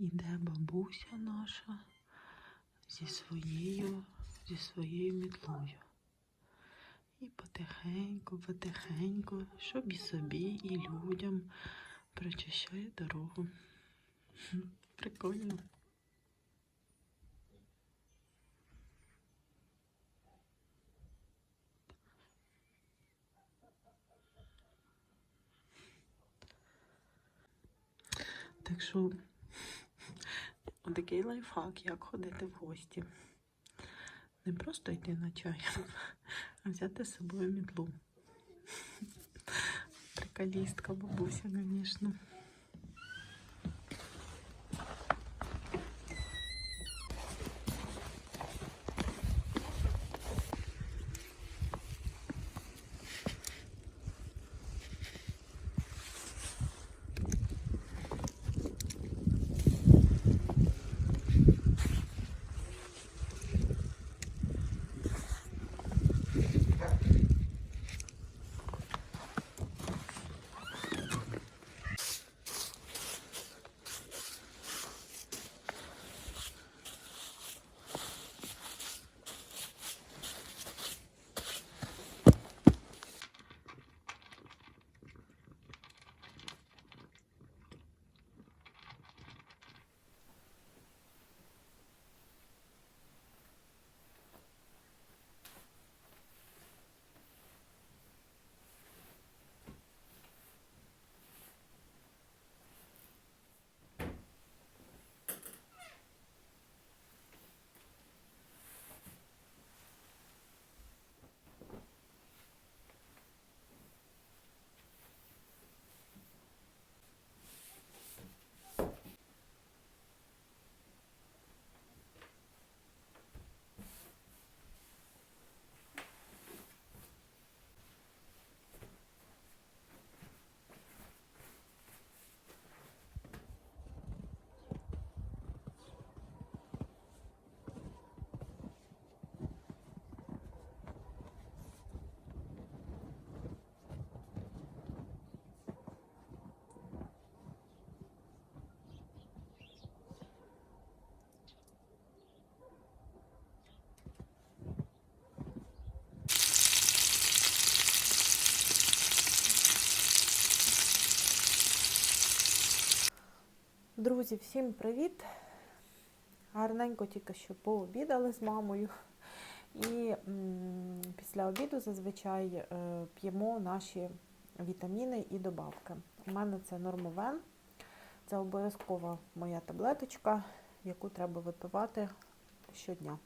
Іде бабуся наша зі своєю, зі своєю мітлою. І потихеньку, потихеньку, щоб і собі, і людям прочищає дорогу. Прикольно. Так що Отакий лайфхак, як ходити в гості. Не просто йти на чай, а взяти з собою мітлу. Приколістка бабуся, звісно. Друзі, всім привіт! Гарненько тільки що пообідали з мамою. І м, після обіду зазвичай е, п'ємо наші вітаміни і добавки. У мене це нормовен. Це обов'язкова моя таблеточка, яку треба випивати щодня.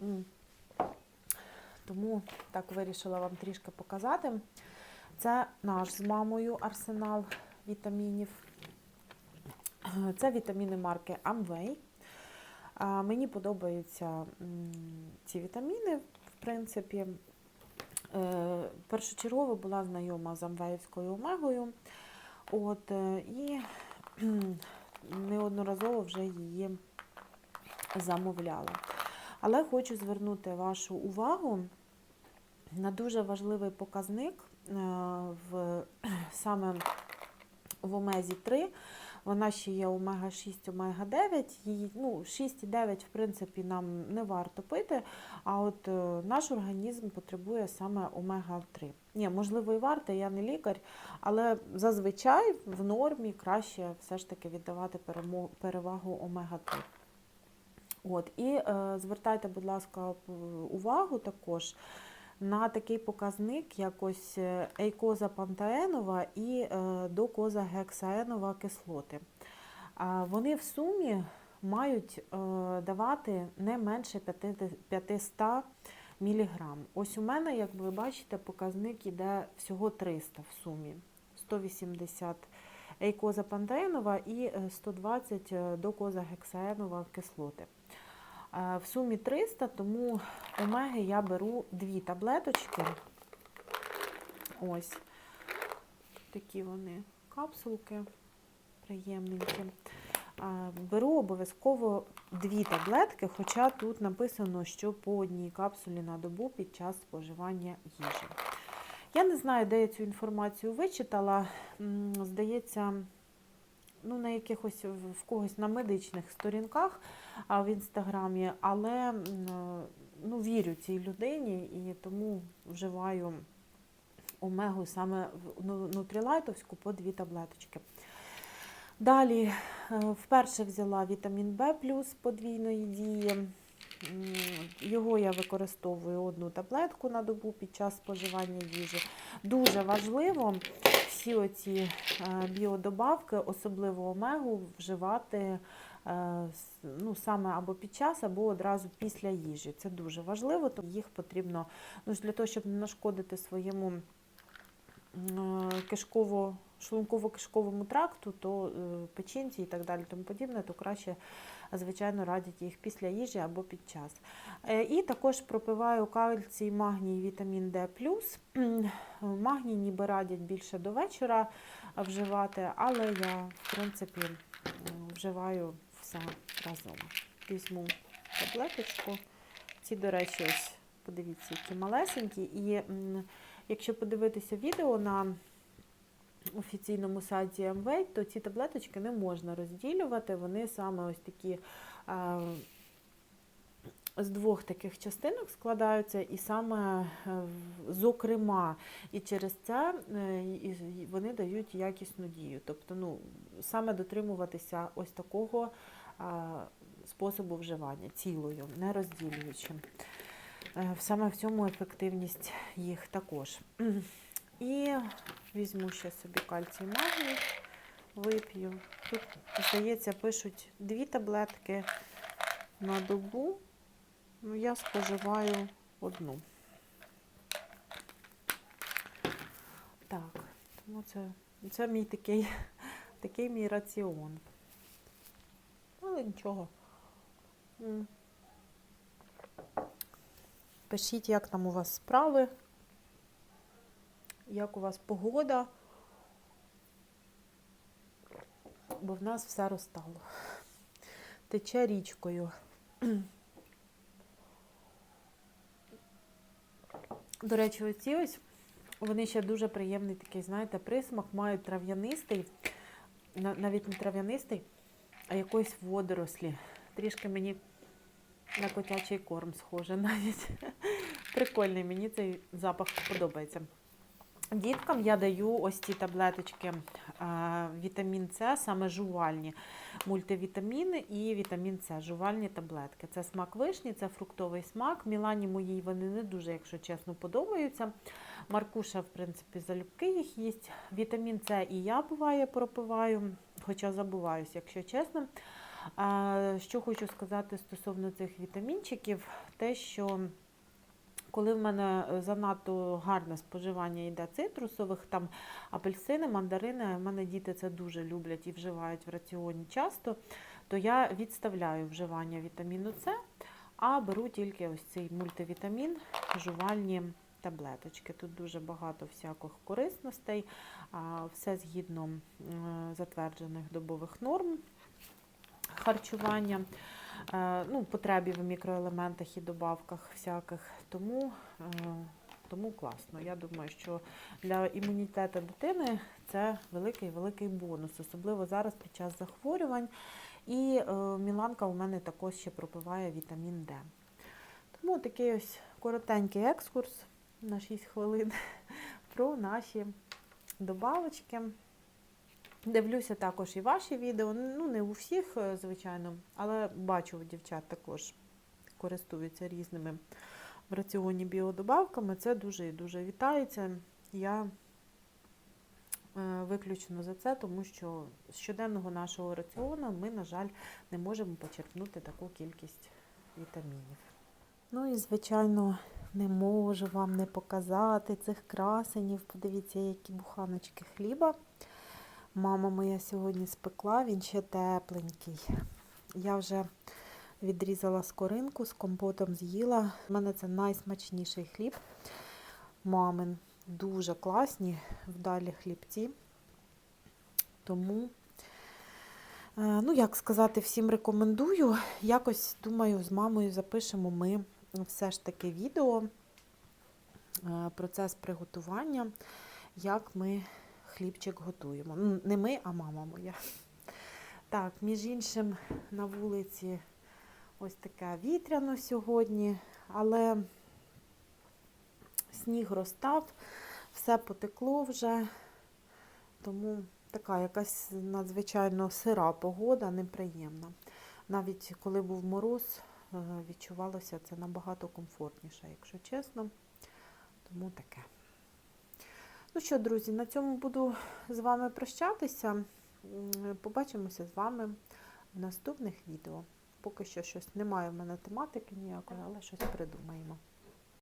М. Тому так вирішила вам трішки показати. Це наш з мамою арсенал вітамінів. Це вітаміни марки Amway. Мені подобаються ці вітаміни, в принципі. Е, Першочергово була знайома з Амвеївською омегою. От, е, і неодноразово вже її замовляла. Але хочу звернути вашу увагу на дуже важливий показник е, в, саме в омезі 3. Вона ще є омега-6, омега-9. Її, ну, 6 і 9, в принципі, нам не варто пити, а от е, наш організм потребує саме омега-3. Ні, можливо, і варто, я не лікар, але зазвичай в нормі краще все ж таки віддавати перевагу омега-3. От, і е, звертайте, будь ласка, увагу також на такий показник, як ось е, ейкоза пантаенова і е, докоза гексаенова кислоти. Вони в сумі мають е, давати не менше 500 мг. Ось у мене, як ви бачите, показник іде всього 300 в сумі. 180 ейкоза пантаенова і е, 120 е, докоза гексаенова кислоти. В сумі 300, тому омеги я беру дві таблеточки. Ось такі вони капсулки приємненькі. Беру обов'язково дві таблетки, хоча тут написано, що по одній капсулі на добу під час споживання їжі. Я не знаю, де я цю інформацію вичитала. Здається, ну, на якихось в когось на медичних сторінках в інстаграмі, але ну, вірю цій людині і тому вживаю омегу саме ну, нутрілайтовську по дві таблеточки. Далі е, вперше взяла вітамін В плюс подвійної дії. Його я використовую одну таблетку на добу під час споживання їжі. Дуже важливо всі оці е, біодобавки, особливо омегу, вживати е, ну, саме або під час, або одразу після їжі. Це дуже важливо, тому їх потрібно ну, для того, щоб не нашкодити своєму е, кишково шлунково-кишковому тракту, то печінці і так далі, тому подібне, то краще, звичайно, радять їх після їжі або під час. Е, І також пропиваю кальцій, магній, вітамін Д+. Магній ніби радять більше до вечора вживати, але я, в принципі, вживаю все разом. Візьму таблеточку. Ці, до речі, ось подивіться, які малесенькі. І якщо подивитися відео на офіційному сайті Amway, то ці таблеточки не можна розділювати. Вони саме ось такі з двох таких частинок складаються, і саме е, зокрема, і через це е, вони дають якісну дію. Тобто, ну, саме дотримуватися ось такого способу вживання цілою, не розділюючи. Е, Саме в цьому ефективність їх також. І візьму ще собі кальцій магній, вип'ю. Тут, здається, пишуть дві таблетки на добу. Ну, я споживаю одну. Так, тому це, це мій такий, такий мій раціон. Але нічого. Пишіть, як там у вас справи, як у вас погода, бо в нас все розтало. Тече річкою. До речі, оці ось, вони ще дуже приємний такий, знаєте, присмак, мають трав'янистий, навіть не трав'янистий, а якоїсь водорослі. Трішки мені на котячий корм схоже навіть. Прикольний, мені цей запах подобається. Діткам я даю ось ці таблеточки вітамін С, саме жувальні мультивітаміни і вітамін С, жувальні таблетки. Це смак вишні, це фруктовий смак. Мілані моїй вони не дуже, якщо чесно, подобаються. Маркуша, в принципі, залюбки їх їсть. Вітамін С і я буває пропиваю, хоча забуваюся, якщо чесно. Що хочу сказати стосовно цих вітамінчиків, те, що коли в мене е, занадто гарне споживання йде цитрусових, там апельсини, мандарини, в мене діти це дуже люблять і вживають в раціоні часто, то я відставляю вживання вітаміну С, а беру тільки ось цей мультивітамін, жувальні таблеточки. Тут дуже багато всяких корисностей, все згідно затверджених добових норм харчування, е, ну, потребі в мікроелементах і добавках всяких. Тому, е, тому класно. Я думаю, що для імунітету дитини це великий-великий бонус, особливо зараз під час захворювань. І е, Міланка у мене також ще пропиває вітамін Д. Тому такий ось коротенький екскурс на 6 хвилин про наші добавочки. Дивлюся також і ваші відео. Ну, не у всіх, е, звичайно, але бачу, дівчат також користуються різними в раціоні біодобавками. Це дуже і дуже вітається. Я е, виключно за це, тому що з щоденного нашого раціону ми, на жаль, не можемо почерпнути таку кількість вітамінів. Ну і, звичайно, не можу вам не показати цих красенів. Подивіться, які буханочки хліба. Мама моя сьогодні спекла, він ще тепленький. Я вже відрізала скоринку, з компотом з'їла. У мене це найсмачніший хліб. Мамин. Дуже класні, вдалі хлібці. Тому, е, ну, як сказати, всім рекомендую. Якось, думаю, з мамою запишемо ми все ж таки відео е, процес приготування, як ми хлібчик готуємо. Ну, не ми, а мама моя. Так, між іншим, на вулиці ось таке вітряно сьогодні, але сніг розтав, все потекло вже, тому така якась надзвичайно сира погода, неприємна. Навіть коли був мороз, е, відчувалося це набагато комфортніше, якщо чесно. Тому таке. Ну що, друзі, на цьому буду з вами прощатися. Побачимося з вами в наступних відео. Поки що щось немає в мене тематики ніякої, але щось придумаємо.